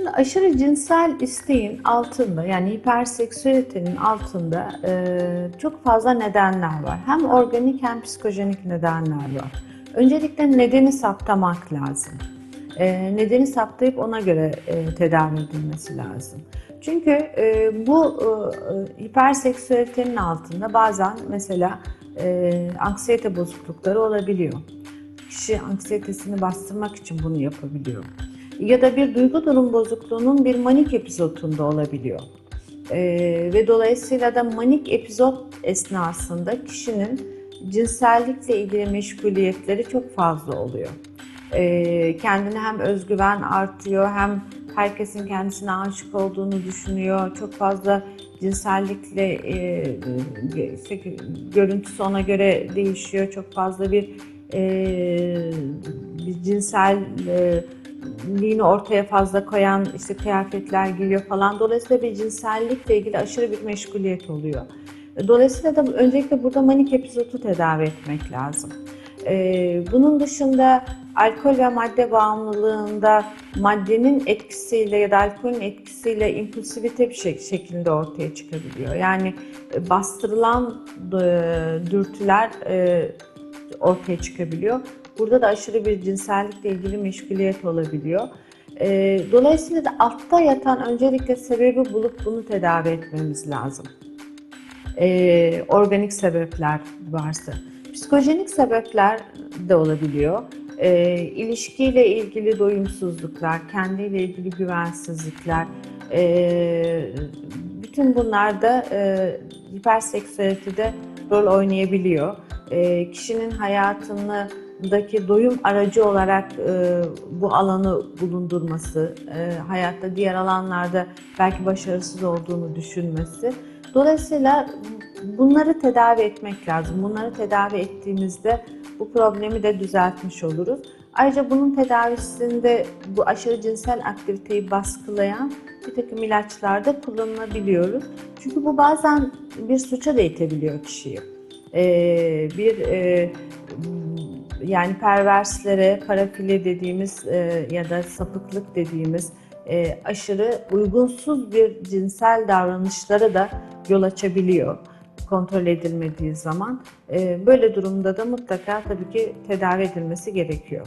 Şimdi aşırı cinsel isteğin altında yani hiperseksüalitenin altında e, çok fazla nedenler var. Hem organik hem psikojenik nedenler var. Öncelikle nedeni saptamak lazım. E, nedeni saptayıp ona göre e, tedavi edilmesi lazım. Çünkü e, bu e, hiperseksüalitenin altında bazen mesela e, anksiyete bozuklukları olabiliyor. Kişi anksiyetesini bastırmak için bunu yapabiliyor ya da bir duygu durum bozukluğunun bir manik epizodunda olabiliyor. Ee, ve dolayısıyla da manik epizod esnasında kişinin cinsellikle ilgili meşguliyetleri çok fazla oluyor. Ee, kendine hem özgüven artıyor hem herkesin kendisine aşık olduğunu düşünüyor. Çok fazla cinsellikle e, işte, görüntüsü ona göre değişiyor. Çok fazla bir, e, bir cinsel e, liğini ortaya fazla koyan işte kıyafetler giyiyor falan. Dolayısıyla bir cinsellikle ilgili aşırı bir meşguliyet oluyor. Dolayısıyla da öncelikle burada manik epizodu tedavi etmek lazım. Ee, bunun dışında alkol ve madde bağımlılığında maddenin etkisiyle ya da alkolün etkisiyle impulsivite bir şekilde ortaya çıkabiliyor. Yani e, bastırılan e, dürtüler e, ortaya çıkabiliyor. Burada da aşırı bir cinsellikle ilgili meşguliyet olabiliyor. Ee, dolayısıyla da altta yatan öncelikle sebebi bulup bunu tedavi etmemiz lazım. Ee, organik sebepler varsa. Psikojenik sebepler de olabiliyor. Ee, ilişkiyle ilgili doyumsuzluklar, kendiyle ilgili güvensizlikler, e, bütün bunlar da e, hiperseksüalitede rol oynayabiliyor. E, kişinin hayatını daki doyum aracı olarak e, bu alanı bulundurması, e, hayatta diğer alanlarda belki başarısız olduğunu düşünmesi. Dolayısıyla bunları tedavi etmek lazım. Bunları tedavi ettiğimizde bu problemi de düzeltmiş oluruz. Ayrıca bunun tedavisinde bu aşırı cinsel aktiviteyi baskılayan bir takım ilaçlar da kullanılabiliyoruz. Çünkü bu bazen bir suça da itebiliyor kişiyi. Ee, bir e, yani perverslere, parafili dediğimiz e, ya da sapıklık dediğimiz e, aşırı uygunsuz bir cinsel davranışlara da yol açabiliyor kontrol edilmediği zaman. E, böyle durumda da mutlaka tabii ki tedavi edilmesi gerekiyor.